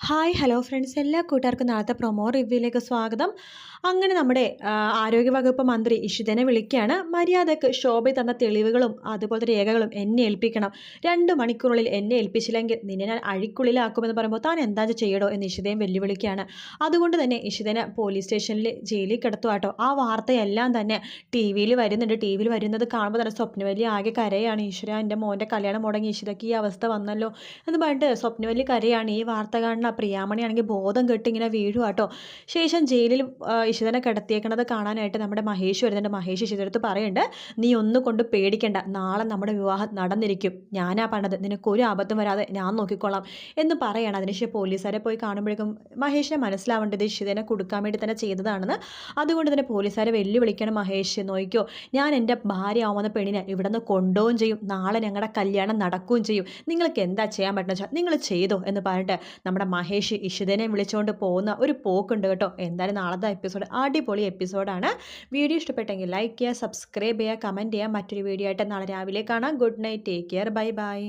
Hi hello friends എല്ലാ കൂട്ടുകാർക്കും നാളത്തെ പ്രൊമോ റിവ്യൂയിലേക്ക് സ്വാഗതം. അങ്ങനെ നമ്മുടെ ആരോഗ്യവകുപ്പ് മന്ത്രി ഇഷിതനെ വിളിക്കുകയാണ്. മര്യാദയ്ക്ക് ശോഭ തന്ന തെളിവുകളും അതുപോലത്തെ രേഖകളും എന്നെ ഏൽപ്പിക്കണം. രണ്ട് മണിക്കൂറിൽ എന്നെ ഏൽപ്പിച്ചില്ലെങ്കിൽ നിന്നെ ഞാൻ അഴിക്കുള്ളിലാക്കുമെന്ന് പറയുമ്പോൾ താൻ എന്താ ചെയ്യടോ എന്ന് ഇഷിതയും വെല്ലുവിളിക്കുകയാണ്. അതുകൊണ്ട് തന്നെ ഇഷിതനെ പോലീസ് സ്റ്റേഷനിൽ ജയിലിൽ കിടത്തുവാട്ടോ ആ വാർത്തയെല്ലാം തന്നെ ടി വിയിൽ വരുന്നുണ്ട്. ടി വിയിൽ വരുന്നത് കാണുമ്പോൾ തന്നെ സ്വപ്നവല്ലി ആകെ കരയാണ്. ഈശ്വര എന്റെ മോന്റെ കല്യാണം മുടങ്ങി. ഇഷിതയ്ക്ക് ഈ അവസ്ഥ വന്നല്ലോ എന്ന് പറഞ്ഞിട്ട് സ്വപ്നവല്ലി കരയാണ്. ഈ വാർത്ത കാണുന്ന പ്രിയാമണിയാണെങ്കിൽ ബോധം കെട്ടി ഇങ്ങനെ കേട്ടോ ശേഷം ജയിലിൽ ഇഷിതനെ കിടത്തിയേക്കണത് കാണാനായിട്ട് നമ്മുടെ മഹേഷ് വരുന്നുണ്ട്. മഹേഷ് ഇഷിതടുത്ത് പറയുന്നുണ്ട് നീ ഒന്നും കൊണ്ട് പേടിക്കണ്ട. നാളെ നമ്മുടെ വിവാഹം നടന്നിരിക്കും. ഞാനാ പറഞ്ഞത്. നിനക്ക് ഒരു അബദ്ധം വരാതെ ഞാൻ നോക്കിക്കൊള്ളാം. എന്ന് പറയണം. അതിനുശേഷം പോലീസുകാരെ പോയി കാണുമ്പോഴേക്കും മഹേഷിനെ മനസ്സിലാവേണ്ടത് ഇഷിതനെ കൊടുക്കാൻ വേണ്ടി തന്നെ ചെയ്തതാണെന്ന്. അതുകൊണ്ട് തന്നെ പോലീസുകാരെ വെല്ലുവിളിക്കണം മഹേഷ്. നോക്കിക്കോ ഞാൻ എന്റെ ഭാര്യ ആവുന്ന പെണ്ണിനെ ഇവിടെ നിന്ന് കൊണ്ടുപോവുകയും ചെയ്യും. നാളെ ഞങ്ങളുടെ കല്യാണം നടക്കുകയും ചെയ്യും. നിങ്ങൾക്ക് എന്താ ചെയ്യാൻ പറ്റുന്ന നിങ്ങൾ ചെയ്തോ എന്ന് പറഞ്ഞിട്ട് നമ്മുടെ മഹേഷ് ഇഷിതനെ വിളിച്ചുകൊണ്ട് പോകുന്ന ഒരു പോക്കുണ്ട് കേട്ടോ. എന്തായാലും നാളത്തെ എപ്പിസോഡ് അടിപൊളി എപ്പിസോഡാണ്. വീഡിയോ ഇഷ്ടപ്പെട്ടെങ്കിൽ ലൈക്ക് ചെയ്യുക സബ്സ്ക്രൈബ് ചെയ്യുക കമന്റ് ചെയ്യുക. മറ്റൊരു വീഡിയോ ആയിട്ട് നാളെ രാവിലെ കാണാം. Good night take care bye bye